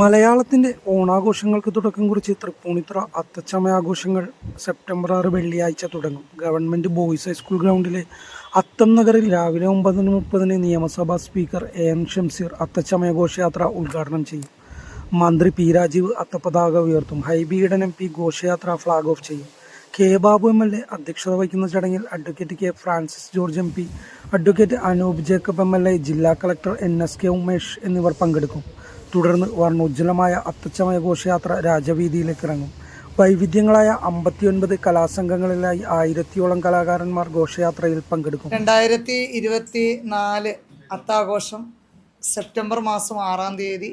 മലയാളത്തിന്റെ ഓണാഘോഷങ്ങൾക്ക് തുടക്കം കുറിച്ച് തൃപ്പൂണിത്തുറ അത്തച്ചമയ ആഘോഷങ്ങൾ സെപ്റ്റംബർ ആറ് വെള്ളിയാഴ്ച തുടങ്ങും. ഗവൺമെന്റ് ബോയ്സ് ഹൈസ്കൂൾ ഗ്രൗണ്ടിലെ അത്തം നഗറിൽ രാവിലെ ഒമ്പതിന് മുപ്പതിന് നിയമസഭാ സ്പീക്കർ എ എൻ ഷംസീർ അത്തച്ചമയ ഘോഷയാത്ര ഉദ്ഘാടനം ചെയ്യും. മന്ത്രി പി രാജീവ് അത്തപതാക ഉയർത്തും. ഹൈബിയുടെ എം പി ഘോഷയാത്ര ഫ്ലാഗ് ഓഫ് ചെയ്യും. K Babu M L A അധ്യക്ഷത വഹിക്കുന്ന ചടങ്ങിൽ advocate K Francis George M P advocate Anoop Jacob M L A ജില്ലാ collector N S K Umesh എന്നിവർ പങ്കെടുക്കും. തുടർന്ന് വർണോജ്വലമായ അത്തച്ചമയ ഘോഷയാത്ര രാജവീതിയിലേക്ക് ഇറങ്ങും വൈവിധ്യങ്ങളായ അമ്പത്തിയൊൻപത് കലാസംഘങ്ങളിലായി ആയിരത്തിയോളം കലാകാരന്മാർ ഘോഷയാത്രയിൽ പങ്കെടുക്കും. രണ്ടായിരത്തി ഇരുപത്തി നാല് അത്താഘോഷം സെപ്റ്റംബർ മാസം ആറാം തീയതി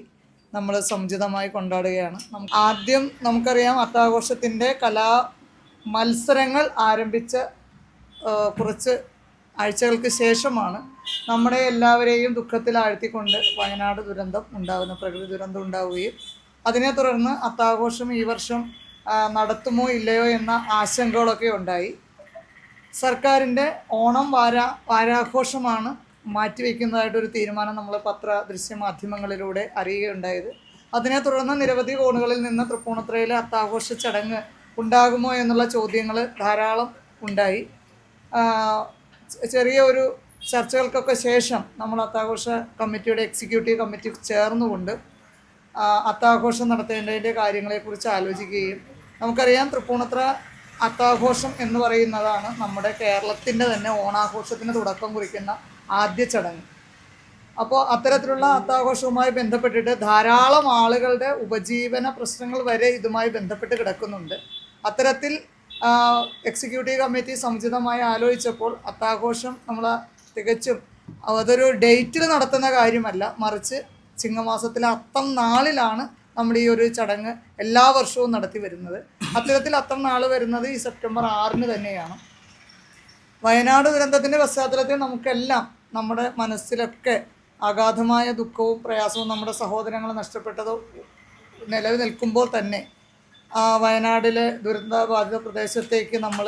നമ്മൾ സമുചിതമായി കൊണ്ടാടുകയാണ്. ആദ്യം നമുക്കറിയാം അത്താഘോഷത്തിന്റെ കലാ മത്സരങ്ങൾ ആരംഭിച്ച കുറച്ച് ആഴ്ചകൾക്ക് ശേഷമാണ് നമ്മുടെ എല്ലാവരെയും ദുഃഖത്തിലാഴ്ത്തിക്കൊണ്ട് വയനാട് ദുരന്തം ഉണ്ടാകുന്ന പ്രകൃതി ദുരന്തം ഉണ്ടാവുകയും അതിനെ തുടർന്ന് അത്താഘോഷം ഈ വർഷം നടത്തുമോ ഇല്ലയോ എന്ന ആശങ്കകളൊക്കെ ഉണ്ടായി. സർക്കാരിന്റെ ഓണം വാരാ വാരാഘോഷമാണ് മാറ്റിവെക്കുന്നതായിട്ടൊരു തീരുമാനം നമ്മൾ പത്ര ദൃശ്യമാധ്യമങ്ങളിലൂടെ അറിയുകയുണ്ടായത്. അതിനെ തുടർന്ന് നിരവധി കോണുകളിൽ നിന്ന് തൃപ്പൂണിത്തുറയിലെ അത്താഘോഷ ചടങ്ങ് ഉണ്ടാകുമോ എന്നുള്ള ചോദ്യങ്ങൾ ധാരാളം ഉണ്ടായി. ചെറിയ ഒരു ചർച്ചകൾക്കൊക്കെ ശേഷം നമ്മൾ അത്താഘോഷ കമ്മിറ്റിയുടെ എക്സിക്യൂട്ടീവ് കമ്മിറ്റി ചേർന്നുകൊണ്ട് അത്താഘോഷം നടത്തേണ്ടതിന്റെ കാര്യങ്ങളെക്കുറിച്ച് ആലോചിക്കുകയും നമുക്കറിയാം തൃപ്പൂണിത്ര അത്താഘോഷം എന്ന് പറയുന്നതാണ് നമ്മുടെ കേരളത്തിന്റെ തന്നെ ഓണാഘോഷത്തിന് തുടക്കം കുറിക്കുന്ന ആദ്യ ചടങ്ങ്. അപ്പോൾ അത്തരത്തിലുള്ള അത്താഘോഷവുമായി ബന്ധപ്പെട്ടിട്ട് ധാരാളം ആളുകളുടെ ഉപജീവന പ്രശ്നങ്ങൾ വരെ ഇതുമായി ബന്ധപ്പെട്ട് കിടക്കുന്നുണ്ട്. അത്തരത്തിൽ എക്സിക്യൂട്ടീവ് കമ്മിറ്റി സമുചിതമായി ആലോചിച്ചപ്പോൾ അത്താഘോഷം നമ്മൾ തികച്ചും അതൊരു ഡേറ്റിൽ നടത്തുന്ന കാര്യമല്ല. മറിച്ച് ചിങ്ങമാസത്തിലെ അത്തം നാളിലാണ് നമ്മുടെ ഈ ഒരു ചടങ്ങ് എല്ലാ വർഷവും നടത്തി വരുന്നത്. അത്തരത്തിൽ അത്തം നാൾ വരുന്നത് ഈ സെപ്റ്റംബർ ആറിന് തന്നെയാണ്. വയനാട് ദുരന്തത്തിന്റെ പശ്ചാത്തലത്തിൽ നമുക്കെല്ലാം നമ്മുടെ മനസ്സിലൊക്കെ അഗാധമായ ദുഃഖവും പ്രയാസവും നമ്മുടെ സഹോദരങ്ങൾ നഷ്ടപ്പെട്ടത് നിലവിൽ നിൽക്കുമ്പോൾ തന്നെ വയനാടിലെ ദുരന്തബാധിത പ്രദേശത്തേക്ക് നമ്മൾ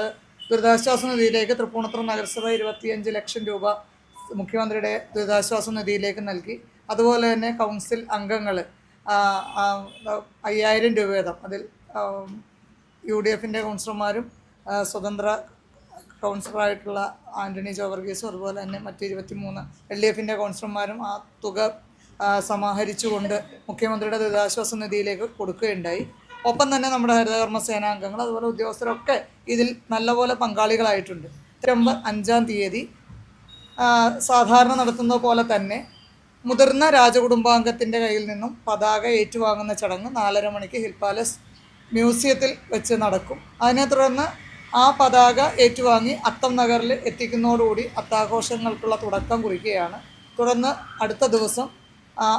ദുരിതാശ്വാസ നിധിയിലേക്ക് തൃപ്പൂണിത്തുറ നഗരസഭ ഇരുപത്തിയഞ്ച് ലക്ഷം രൂപ മുഖ്യമന്ത്രിയുടെ ദുരിതാശ്വാസ നിധിയിലേക്ക് നൽകി. അതുപോലെ തന്നെ കൗൺസിൽ അംഗങ്ങൾ അയ്യായിരം രൂപ വീതം അതിൽ യു ഡി എഫിന്റെ കൗൺസിലർമാരും സ്വതന്ത്ര കൗൺസിലറായിട്ടുള്ള ആന്റണി ജോവർഗീസും അതുപോലെ തന്നെ മറ്റ് ഇരുപത്തി മൂന്ന് എൽ ഡി എഫിന്റെ കൗൺസിലർമാരും ആ തുക സമാഹരിച്ചുകൊണ്ട് മുഖ്യമന്ത്രിയുടെ ദുരിതാശ്വാസ നിധിയിലേക്ക് കൊടുക്കുകയുണ്ടായി. ഒപ്പം തന്നെ നമ്മുടെ ഹരിതകർമ്മ സേനാംഗങ്ങൾ അതുപോലെ ഉദ്യോഗസ്ഥരൊക്കെ ഇതിൽ നല്ലപോലെ പങ്കാളികളായിട്ടുണ്ട്. സെപ്റ്റംബർ അഞ്ചാം തീയതി സാധാരണ നടത്തുന്ന പോലെ തന്നെ മുതിർന്ന രാജകുടുംബാംഗത്തിന്റെ കയ്യിൽ നിന്നും പതാക ഏറ്റുവാങ്ങുന്ന ചടങ്ങ് നാലര മണിക്ക് ഹിൽ പാലസ് മ്യൂസിയത്തിൽ വെച്ച് നടക്കും. അതിനെ തുടർന്ന് ആ പതാക ഏറ്റുവാങ്ങി അത്തം നഗറിൽ എത്തിക്കുന്നതോടുകൂടി അത്താഘോഷങ്ങൾക്കുള്ള തുടക്കം കുറിക്കുകയാണ്. തുടർന്ന് അടുത്ത ദിവസം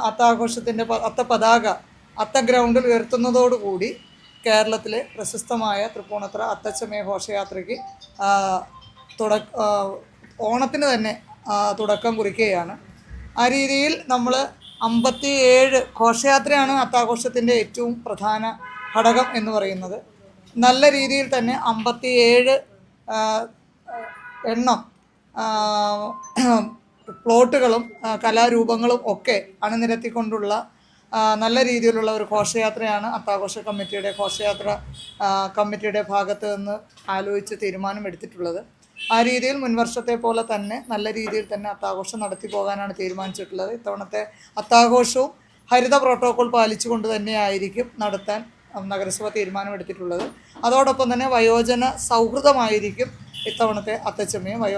അത്താഘോഷത്തിന്റെ അത്ത പതാക അത്ത ഗ്രൗണ്ടിൽ ഉയർത്തുന്നതോടുകൂടി കേരളത്തിലെ പ്രശസ്തമായ തൃപ്പൂണിത്തുറ അത്തച്ചമയ ഘോഷയാത്രയ്ക്ക് തുടക്ക ഓണത്തിന് തന്നെ തുടക്കം കുറിക്കുകയാണ്. ആ രീതിയിൽ നമ്മൾ അമ്പത്തി ഏഴ് ഘോഷയാത്രയാണ് അത്താഘോഷത്തിന്റെ ഏറ്റവും പ്രധാന ഘടകം എന്ന് പറയുന്നത്. നല്ല രീതിയിൽ തന്നെ അമ്പത്തി ഏഴ് എണ്ണം പ്ലോട്ടുകളും കലാരൂപങ്ങളും ഒക്കെ അണിനിരത്തിക്കൊണ്ടുള്ള നല്ല രീതിയിലുള്ള ഒരു ഘോഷയാത്രയാണ് അത്താഘോഷ കമ്മിറ്റിയുടെ ഘോഷയാത്ര കമ്മിറ്റിയുടെ ഭാഗത്ത് നിന്ന് ആലോചിച്ച് തീരുമാനമെടുത്തിട്ടുള്ളത് ആ രീതിയിൽ മുൻവർഷത്തെ പോലെ തന്നെ നല്ല രീതിയിൽ തന്നെ അത്താഘോഷം നടത്തി പോകാനാണ് തീരുമാനിച്ചിട്ടുള്ളത്. ഇത്തവണത്തെ അത്താഘോഷവും ഹരിത പ്രോട്ടോകോൾ പാലിച്ചുകൊണ്ട് തന്നെയായിരിക്കും നടത്താൻ നഗരസഭ തീരുമാനമെടുത്തിട്ടുള്ളത്. അതോടൊപ്പം തന്നെ വയോജന സൗഹൃദമായിരിക്കും ഇത്തവണത്തെ അത്തച്ചമയം. വയോ